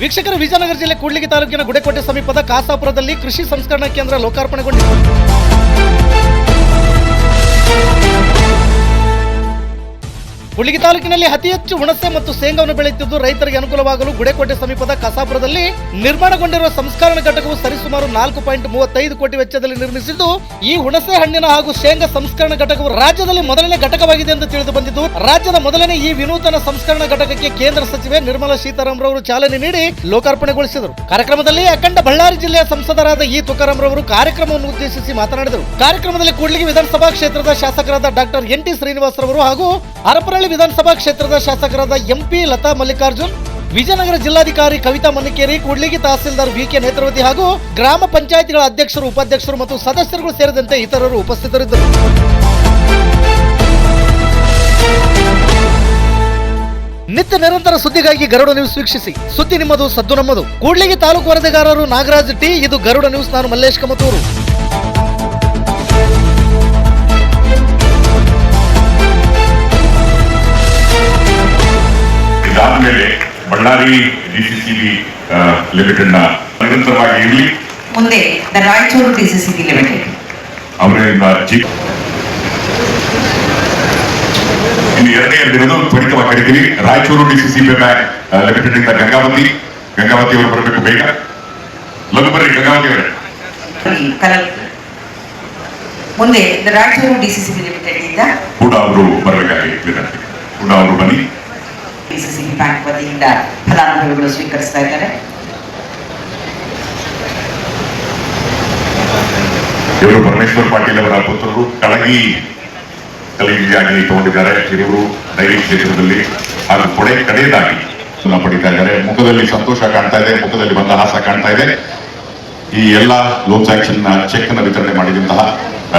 ವೀಕ್ಷಕರ ವಿಜಯನಗರ ಜಿಲ್ಲೆ ಕೂಡ್ಲಿಗಿ ತಾಲೂಕಿನ ಗುಡೆಕೋಟೆ ಸಮೀಪದ ಕಾಸಾಪುರದಲ್ಲಿ ಕೃಷಿ ಸಂಸ್ಕರಣಾ ಕೇಂದ್ರ ಲೋಕಾರ್ಪಣೆಗೊಂಡಿದೆ. ಕೂಡ್ಲಿಗಿ ತಾಲೂಕಿನಲ್ಲಿ ಅತಿ ಹೆಚ್ಚು ಹುಣಸೆ ಮತ್ತು ಶೇಂಗಾವನ್ನು ಬೆಳೆಯುತ್ತಿದ್ದು ರೈತರಿಗೆ ಅನುಕೂಲವಾಗಲು ಗುಡೆಕೋಟೆ ಸಮೀಪದ ಕಸಾಪುರದಲ್ಲಿ ನಿರ್ಮಾಣಗೊಂಡಿರುವ ಸಂಸ್ಕರಣಾ ಘಟಕವು ಸರಿಸುಮಾರು ನಾಲ್ಕು ಪಾಯಿಂಟ್ ಮೂವತ್ತೈದು ಕೋಟಿ ವೆಚ್ಚದಲ್ಲಿ ನಿರ್ಮಿಸಿದ್ದು, ಈ ಹುಣಸೆ ಹಣ್ಣಿನ ಹಾಗೂ ಶೇಂಗಾ ಸಂಸ್ಕರಣಾ ಘಟಕವು ರಾಜ್ಯದಲ್ಲಿ ಮೊದಲನೇ ಘಟಕವಾಗಿದೆ ಎಂದು ತಿಳಿದು ಬಂದಿದ್ದು, ರಾಜ್ಯದ ಮೊದಲನೇ ಈ ವಿನೂತನ ಸಂಸ್ಕರಣಾ ಘಟಕಕ್ಕೆ ಕೇಂದ್ರ ಸಚಿವೆ ನಿರ್ಮಲಾ ಸೀತಾರಾಮ್ ರವರು ಚಾಲನೆ ನೀಡಿ ಲೋಕಾರ್ಪಣೆಗೊಳಿಸಿದರು. ಕಾರ್ಯಕ್ರಮದಲ್ಲಿ ಅಖಂಡ ಬಳ್ಳಾರಿ ಜಿಲ್ಲೆಯ ಸಂಸದರಾದ ಈ ತುಕಾರಾಮ್ ರವರು ಕಾರ್ಯಕ್ರಮವನ್ನು ಉದ್ದೇಶಿಸಿ ಮಾತನಾಡಿದರು. ಕಾರ್ಯಕ್ರಮದಲ್ಲಿ ಕೂಡ್ಲಿಗಿ ವಿಧಾನಸಭಾ ಕ್ಷೇತ್ರದ ಶಾಸಕರಾದ ಡಾಕ್ಟರ್ ಎನ್ ಟಿ ಶ್ರೀನಿವಾಸ್ ರವರು ಹಾಗೂ ಹರಪನಹಳ್ಳಿ ವಿಧಾನಸಭಾ ಕ್ಷೇತ್ರದ ಶಾಸಕರಾದ ಎಂಪಿ ಲತಾ ಮಲ್ಲಿಕಾರ್ಜುನ್, ವಿಜಯನಗರ ಜಿಲ್ಲಾಧಿಕಾರಿ ಕವಿತಾ ಮನ್ನಿಕೇರಿ, ಕೂಡ್ಲಿಗಿ ತಹಸೀಲ್ದಾರ್ ವಿಕೆ ನೇತೃವತಿ ಹಾಗೂ ಗ್ರಾಮ ಪಂಚಾಯಿತಿಗಳ ಅಧ್ಯಕ್ಷರು, ಉಪಾಧ್ಯಕ್ಷರು ಮತ್ತು ಸದಸ್ಯರುಗಳು ಸೇರಿದಂತೆ ಇತರರು ಉಪಸ್ಥಿತರಿದ್ದರು. ನಿತ್ಯ ನಿರಂತರ ಸುದ್ದಿಗಾಗಿ ಗರುಡ ನ್ಯೂಸ್ ವೀಕ್ಷಿಸಿ. ಸುದ್ದಿ ನಿಮ್ಮದು, ಸದ್ದು ನಮ್ಮದು. ಕೂಡ್ಲಿಗಿ ತಾಲೂಕು ವರದಿಗಾರರು ನಾಗರಾಜ್ ಟಿ, ಇದು ಗರುಡ ನ್ಯೂಸ್. ನಾನು ಮಲ್ಲೇಶ್ ಕಮತೂರು. ಇದಾದ್ಮೇಲೆ ಬಳ್ಳಾರಿ ಡಿಸಿಸಿಬಿ ಲಿಮಿಟೆಡ್ನ ನಿರಂತರವಾಗಿ ಇರಲಿ. ಮುಂದೆ ರಾಯಚೂರು ಡಿಸಿಸಿಬಿ ಲಿಮಿಟೆಡ್ ಅವರಿಂದ ಜಿ ಇನ್ನು ಎರಡನೇ ದಿನದ ತ್ವರಿತವಾಗಿ ಕರಿತೀವಿ ರಾಯಚೂರು ಡಿಸಿಸಿಬಿ ಬ್ಯಾಂಕ್ ಲಿಮಿಟೆಡ್ ಇಂದ ಗಂಗಾವತಿ. ಗಂಗಾವತಿ ಅವರು ಬರಬೇಕು ಬೇಗ. ಲಘು ಬರ್ರಿ ಗಂಗಾವತಿ ಅವರೇ. ಮುಂದೆ ರಾಯಚೂರು ಡಿಸಿಸಿಬಿ ಲಿಮಿಟೆಡ್ ಇಂದ ಕೂಡ ಅವರು ಬರಬೇಕಾಗಿ ವಿನಂತಿ ಕೂಡ ಅವರು ಬನ್ನಿ. ಡಿಸಿಸಿಬಿ ಬ್ಯಾಂಕ್ ವತಿಯಿಂದ ಫಲಾನುಭವಿಗಳು ಸ್ವೀಕರಿಸ್ತಾ ಇದ್ದಾರೆ. ಇವರು ಪರಮೇಶ್ವರ್ ಪಾಟೀಲ್ ಅವರ ಪುತ್ರರು, ಕಳಗಿ ಕಲಗಿಯಾಗಿ ತಗೊಂಡಿದ್ದಾರೆ. ಇವರು ಡೈರಿ ಕ್ಷೇತ್ರದಲ್ಲಿ ಹಾಗೂ ಕೊಡೆ ಕಡೆಯದಾಗಿ ಸುನ್ನ ಪಡಿತಾ ಇದ್ದಾರೆ. ಮುಖದಲ್ಲಿ ಸಂತೋಷ ಕಾಣ್ತಾ ಇದೆ, ಮುಖದಲ್ಲಿ ಬಂದ ಹಾಸ ಕಾಣ್ತಾ ಇದೆ. ಈ ಎಲ್ಲ ಲೋನ್ ಸ್ಯಾಂಕ್ಷನ್ ಚೆಕ್ನ ವಿತರಣೆ ಮಾಡಿದಂತಹ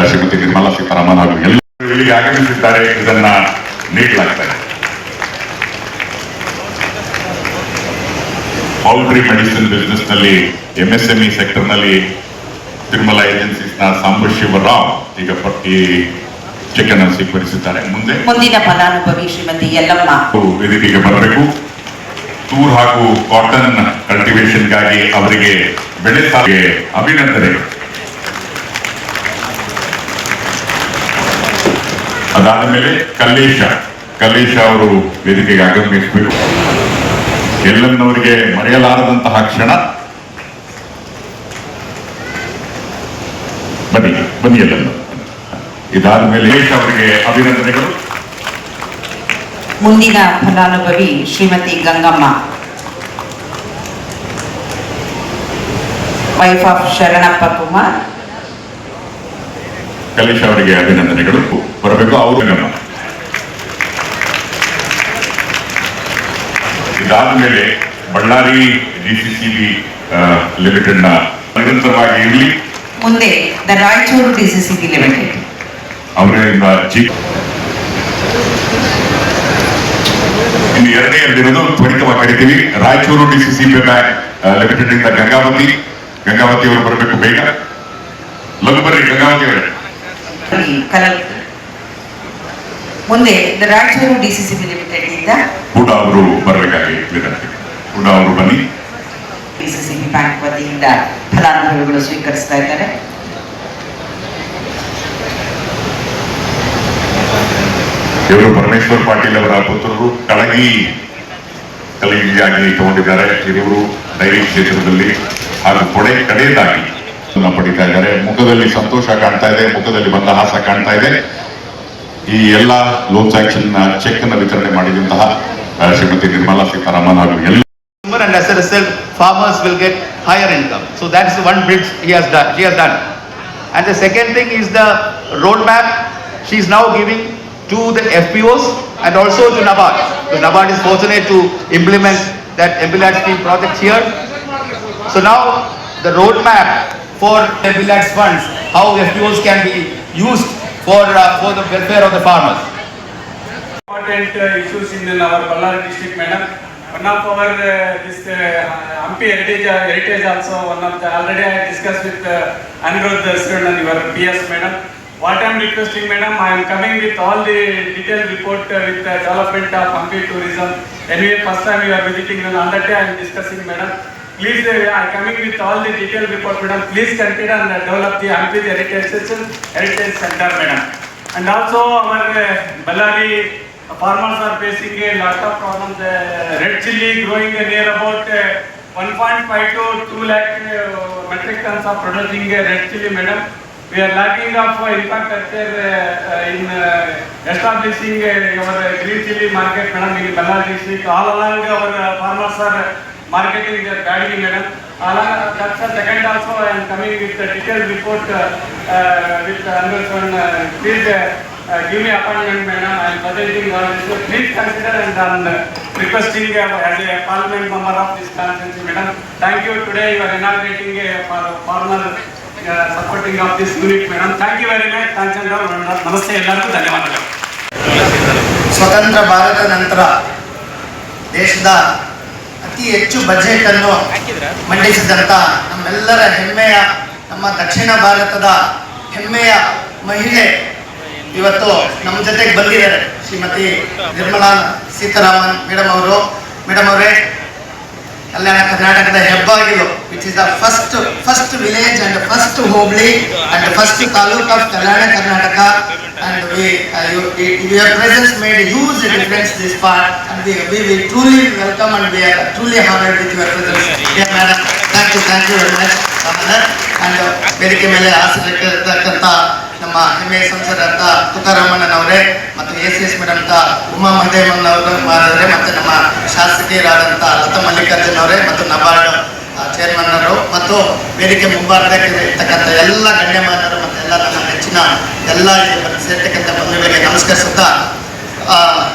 ಶ್ರೀಮತಿ ನಿರ್ಮಲಾ ಸೀತಾರಾಮನ್ ಹಾಗೂ ಎಲ್ಲರೂ ಇಲ್ಲಿಗೆ ಆಗಮಿಸಿದ್ದಾರೆ. ಇದನ್ನ ನೀಡಲಾಗ್ತಾ ಇದೆ. ಪೌಲ್ಟ್ರಿ ಮೆಡಿಸಿನ್ ಬಿಸ್ನೆಸ್ನಲ್ಲಿ ಎಂಎಸ್ಎಂಇ ಸೆಕ್ಟರ್ನಲ್ಲಿ ತಿರುಮಲ ಏಜೆನ್ಸೀಸ್ನ ಸಾಂಬಶಿವರಾವ್ ಈಗ ಪಟ್ಟಿ ಚಿಕನ್ ಸ್ವೀಕರಿಸಿದ್ದಾರೆ. ಮುಂದೆ? ಮುಂದಿನ ಫಲಾನುಭವಿ ಶ್ರೀಮತಿ ಯಲ್ಲಮ್ಮ. ವೇದಿಕೆಗೆ ಬರಬೇಕು. ಟೂರ್ ಹಾಗೂ ಕಾಟನ್ ಕಲ್ಟಿವೇಶನ್ಗಾಗಿ ಅವರಿಗೆ ಬೆಳೆ ಸಾಲಿಗೆ ಅಭಿನಂದನೆ. ಅದಾದ ಮೇಲೆ ಕಲ್ಲೇಶ. ಕಲ್ಲೇಶ ಅವರು ವೇದಿಕೆಗೆ ಆಗಮಿಸಬೇಕು. ಎಲ್ಲನ್ನವರಿಗೆ ಮರೆಯಲಾರದಂತಹ ಕ್ಷಣ. ಬನ್ನಿ ಬನ್ನಿ ಎಲ್ಲನ್ನು. ಇದಾದ ಮೇಲೆ ಅವರಿಗೆ ಅಭಿನಂದನೆಗಳು. ಮುಂದಿನ ಫಲಾನುಭವಿ Shrimati Gangamma. Wife of Sharanappa Kumar. Kalesh ಅವರಿಗೆ ಅಭಿನಂದನೆಗಳು. ಬರಬೇಕು ಅವರು ಇದಾದ ಮೇಲೆ ಬಳ್ಳಾರಿ ಡಿಸಿಸಿಬಿ ಲಿಮಿಟೆಡ್ನ ನಿರಂತರವಾಗಿ ಇರಲಿ. ಮುಂದೆ ದ ರಾಯಚೂರು ಡಿಸಿಸಿಬಿ ಲಿಮಿಟೆಡ್ ಅವರಿಂದ ಜಿ ಇನ್ನು ಎರಡನೇ ದಿನದ ತ್ವರಿತವಾಗಿ ಕರಿತೀವಿ. ರಾಯಚೂರು ಡಿಸಿಸಿಬಿ ಬ್ಯಾಂಕ್ ಲಿಮಿಟೆಡ್ ಇಂದ ಗಂಗಾವತಿ. ಗಂಗಾವತಿ ಅವರು ಬರಬೇಕು ಬೇಗ. ಲಘು ಬರ್ರಿ ಗಂಗಾವತಿ ಅವರೇ. ಮುಂದೆ ದ ರಾಯಚೂರು ಡಿಸಿಸಿಬಿ ಲಿಮಿಟೆಡ್ ಇಂದ ಕೂಡ ಅವರು ಬರಬೇಕಾಗಿ ವಿನಂತಿ ಕೂಡ ಅವರು ಬನ್ನಿ. ಡಿಸಿಸಿಬಿ ಬ್ಯಾಂಕ್ ವತಿಯಿಂದ ಫಲಾನುಭವಿಗಳು ಸ್ವೀಕರಿಸ್ತಾ ಇದ್ದಾರೆ. ಇವರು ಪರಮೇಶ್ವರ್ ಪಾಟೀಲ್ ಅವರ ಪುತ್ರರು ಕಳಗಿ ಕಲಗಿಯಾಗಿ ತಗೊಂಡಿದ್ದಾರೆ. ಇವರು ಡೈರಿ ಕ್ಷೇತ್ರದಲ್ಲಿ ಹಾಗೂ ಕೊಡೆ ಕಡೆಯದಾಗಿ ಪಡಿತಾ ಇದ್ದಾರೆ. ಮುಖದಲ್ಲಿ ಸಂತೋಷ ಕಾಣ್ತಾ ಇದೆ ಮುಖದಲ್ಲಿ ಬಂದ ಹಾಸ ಕಾಣ್ತಾ ಇದೆ. ಈ ಎಲ್ಲ ಲೋನ್ ಸ್ಯಾಂಕ್ಷನ್ ಚೆಕ್ ಅನ್ನು ವಿತರಣೆ ಮಾಡಿದಂತಹ ಆ, ಶ್ರೀಮತಿ ನಿರ್ಮಲಾ ಸೀತಾರಾಮನ್ ಹಾಗೂ ಎಲ್ಲ consumer and as a result, farmers will get higher income. So that's the one bridge he has done, she has done. And the second thing is the roadmap she is now giving to the FPOs and also to NABARD. Because NABARD is fortunate to implement that MPLAD scheme project here. So now the roadmap for MPLAD's funds, how FPOs can be used for, uh, for the welfare of the farmers. important uh, issues in our Ballari district, madam. One of our uh, this uh, Hampi heritage, uh, heritage also one of the already I discussed with uh, Anirudh and your PS, madam. What I am requesting, madam, I am coming with all the detailed report uh, with the development of Hampi tourism. Anyway, first time you are visiting, and on that day I am discussing, madam. Please, they I coming with all the detailed report, madam. Please consider and uh, develop the Hampi Heritage Session, Heritage Center, madam. And also our uh, Ballari farmers are facing a lot of problems. Uh, red chili growing near about uh, 1.5 to 2 lakh uh, metric tons of producing uh, red chili, madam. We are lacking of uh, infrastructure uh, uh, in uh, establishing uh, our green chili market, madam, in Ballari district. All along our uh, farmers are marketing their badly, madam. Along, that's the second also I am coming with a detailed report uh, uh, with Anderson. Uh, please uh, uh, give me appointment, madam. I am presenting all this. So Please consider and I am uh, requesting uh, as a parliament member of this constituency, madam. Thank you. Today you are inaugurating a uh, formal uh, supporting of this unit, madam. Thank you very much. Thanks and all. ನಮಸ್ತೆ ಎಲ್ಲರಿಗೂ ಧನ್ಯವಾದಗಳು ಸ್ವತಂತ್ರ ಭಾರತ ನಂತರ ದೇಶದ ಅತಿ ಹೆಚ್ಚು budget ಅನ್ನು ಮಂಡಿಸಿದಂತ ನಮ್ಮೆಲ್ಲರ ಹೆಮ್ಮೆಯ ನಮ್ಮ ದಕ್ಷಿಣ ಭಾರತದ ಹೆಮ್ಮೆಯ ಮಹಿಳೆ ಇವತ್ತು ನಮ್ಮ ಜೊತೆಗೆ ಬಂದಿದ್ದಾರೆ ಶ್ರೀಮತಿ ನಿರ್ಮಲಾ ಸೀತಾರಾಮನ್ ಮೇಡಮ್ ಅವರು. ಮೇಡಮ್ ಅವರೇ ಕಲ್ಯಾಣ ಕರ್ನಾಟಕದ ಹೆಬ್ಬಾಗಿಲು which is the first first village and first hobli and first taluk of Kalyana Karnataka and we your presence made huge difference this part and we we we truly welcome and we are truly honoured with your presence dear madam thank you thank you very much and ವೇದಿಕೆ ಮೇಲೆ ಆಸರಿರ್ತಕ್ಕಂಥ ನಮ್ಮ ಹೆಮ್ಮೆಯ ಸಂಸದರಂತ ತುಕಾರಾಮಣ್ಣನವರೇ ಮತ್ತು A C S ಮೇಡಂತ ಉಮಾ ಮಹದೇವನ್ ಅವರು ಮತ್ತು ನಮ್ಮ ಶಾಸಕಿಯರಾದಂಥ ಲತಾ ಮಲ್ಲಿಕಾರ್ಜುನ್ ಅವರೇ ಮತ್ತು ನಬಾರ್ಡ್ ಚೇರ್ಮನ್ ಮತ್ತು ವೇದಿಕೆ ಮುಂಭಾಗದಲ್ಲಿ ಇರ್ತಕ್ಕಂಥ ಎಲ್ಲ ಗಣ್ಯಮಾನ್ಯರು ಮತ್ತು ಎಲ್ಲ ನನ್ನ ನೆಚ್ಚಿನ ಎಲ್ಲ ಸೇರ್ತಕ್ಕಂಥ ಬಂಧುಗಳಿಗೆ ನಮಸ್ಕರಿಸುತ್ತಾ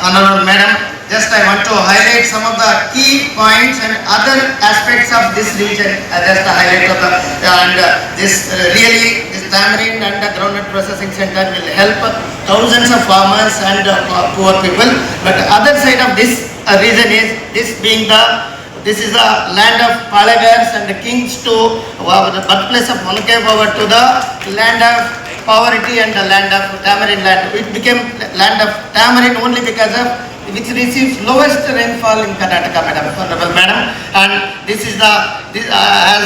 honorable madam just i want to highlight some of the key points and other aspects of this region uh, a highlight of the and uh, this uh, really this tamarind and the groundnut processing center will help thousands of farmers and uh, poor people but other side of this uh, region is this being the this is the land of Palagars and the kings to uh, the birthplace of Monkey Power to the land of poverty and the land of tamarind land. It became land of tamarind only because of which receives lowest rainfall in Karnataka, madam, honorable madam. And this is the, this uh, as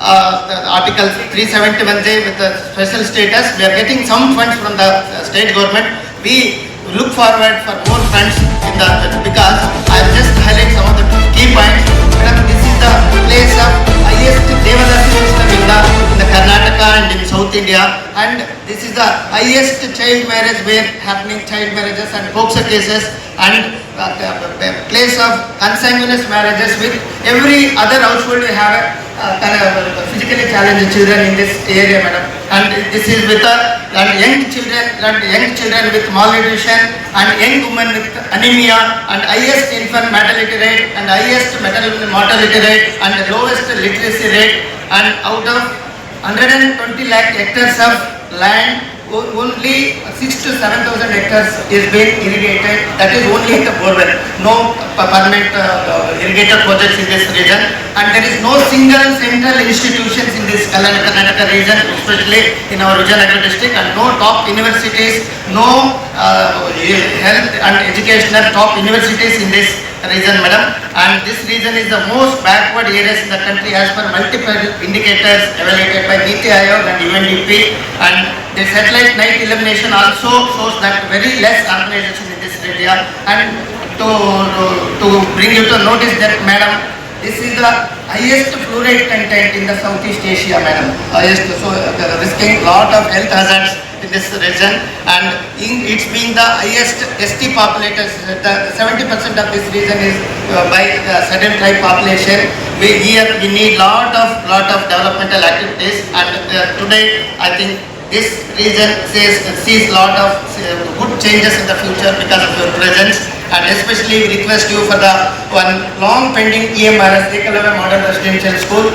uh, the Article 371J with the special status, we are getting some funds from the uh, state government. We look forward for more funds in the, because I will just highlight some of the key points. Madam, this is the place South India. And this is the highest child marriage where happening child marriages and POXO cases and uh, the place of consanguineous marriages with every other household we have uh, kind of, uh, physically challenged children in this area, madam. And this is with uh, and young children, and young children with malnutrition and young women with anemia and highest infant mortality rate and highest maternal mortality rate and lowest literacy rate and out of 120 lakh hectares of land, only 6 to 7,000 hectares is being irrigated. That is only in the borewell. No permanent uh, uh, irrigator projects in this region. And there is no single central institutions in this Karnataka region, especially in our Vijayanagar district, and no top universities, no uh, health and educational top universities in this region, madam. And this region is the most backward areas in the country as per multiple indicators evaluated by NITI Aayog and UNDP. And the satellite night illumination also shows that very less urbanization in this area. And to, to, to bring you to notice that, madam, this is the highest fluoride content in the Southeast Asia, madam. Highest, so uh, risking lot of health hazards in this region. And in it's being the highest ST population, the seventy percent of this region is uh, by the southern tribe population. We here we need lot of lot of developmental activities. And uh, today I think this region sees sees lot of uh, good changes in the future because of your presence. And especially we request you for the one long pending EMRS Ekalava Model Residential School